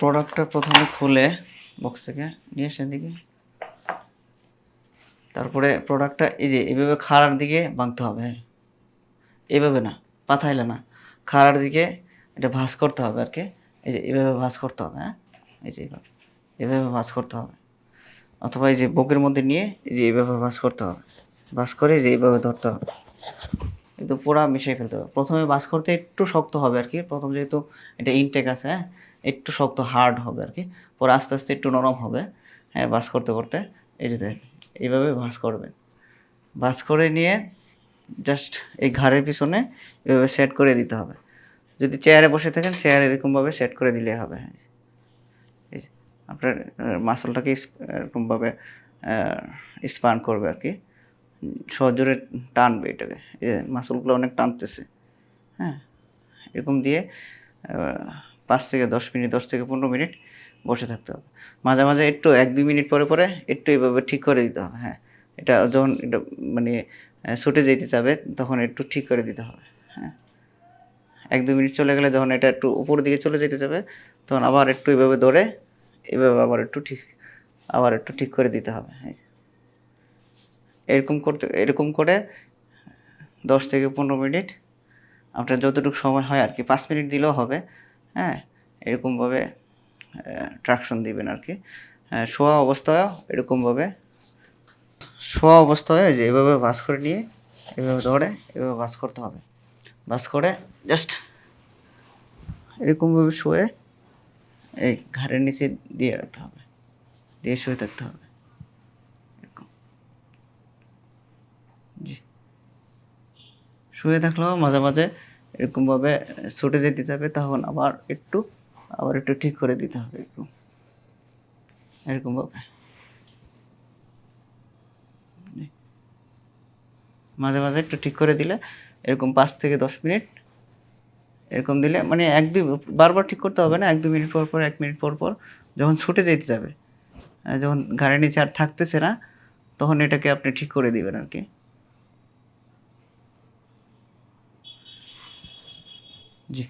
প্রোডাক্টটা প্রথমে খুলে বক্স থেকে নিয়ে এসে দিকে তারপরে প্রোডাক্টটা এই যে এভাবে খাড়ার দিকে বাঁধতে হবে। এভাবে না, পাথাইলে না, খাড়ার দিকে এটা ভাঁজ করতে হবে আর কি। এই যে এভাবে ভাঁজ করতে হবে হ্যাঁ? এই যে এভাবে এভাবে ভাঁজ করতে হবে। অথবা এই যে বুকের মধ্যে নিয়ে এই যে এইভাবে ভাঁজ করতে হবে। ভাঁজ করে যে এইভাবে ধরতে হবে। কিন্তু পুরা মিশিয়ে ফেলতে হবে। প্রথমে বাস করতে একটু শক্ত হবে আর কি। প্রথম যেহেতু এটা ইনটেক আছে হ্যাঁ একটু শক্ত হার্ড হবে আর কি। পরে আস্তে আস্তে একটু নরম হবে হ্যাঁ বাস করতে করতে। এই যে এইভাবে ভাঁজ করবেন ভাঁজ করে নিয়ে জাস্ট এই ঘাড়ের পিছনে এভাবে সেট করে দিতে হবে। যদি চেয়ারে বসে থাকেন চেয়ারে এরকমভাবে সেট করে দিলে হবে হ্যাঁ। আপনার মাসলটাকে এরকমভাবে স্পান করবে আর কি। সজোরে টানবে এটাকে। মাসলগুলো অনেক টানতেছে। হ্যাঁ? এরকম দিয়ে পাঁচ থেকে দশ মিনিট, দশ থেকে পনেরো মিনিট বসে থাকতে হবে। মাঝে মাঝে একটু, এক দুই মিনিট পরে পরে একটু এভাবে ঠিক করে দিতে হবে। হ্যাঁ? এটা যখন এটা মানে ছুটে যেতে যাবে, তখন একটু ঠিক করে দিতে হবে। হ্যাঁ? এক দুই মিনিট চলে গেলে যখন এটা একটু উপরের দিকে চলে যেতে যাবে, তখন আবার একটু এভাবে ধরে, এভাবে আবার একটু ঠিক, আবার একটু ঠিক করে দিতে হবে। হ্যাঁ এরকম করতে এরকম করে দশ থেকে পনেরো মিনিট আপনার যতটুকু সময় হয় আর কি পাঁচ মিনিট দিলেও হবে হ্যাঁ এরকমভাবে ট্রাকশন দিবেন আর কি। হ্যাঁ, শোয়া অবস্থায় এরকমভাবে শোয়া অবস্থায় যে এভাবে বাস করে নিয়ে এভাবে ধরে এভাবে বাস করতে হবে। বাস করে জাস্ট এরকমভাবে শুয়ে এই ঘাড়ের নিচে দিয়ে রাখতে হবে দিয়ে শুয়ে থাকতে হবে এরকম জি শুয়ে থাকলেও মাঝে মাঝে এরকমভাবে ছুটে যেতে যাবে তখন আবার একটু আবার একটু ঠিক করে দিতে হবে একটু। এরকমভাবে। মাঝে মাঝে একটু ঠিক করে দিলে এরকম পাঁচ থেকে দশ মিনিট, এরকম দিলে মানে এক দুই, বারবার ঠিক করতে হবে না, এক দুই মিনিট পর পর, এক মিনিট পর পর যখন ছুটে যেতে যাবে যখন গাড়ির নিচে আর থাকতেছে না, তখন এটাকে আপনি ঠিক করে দিবেন আর কি। জি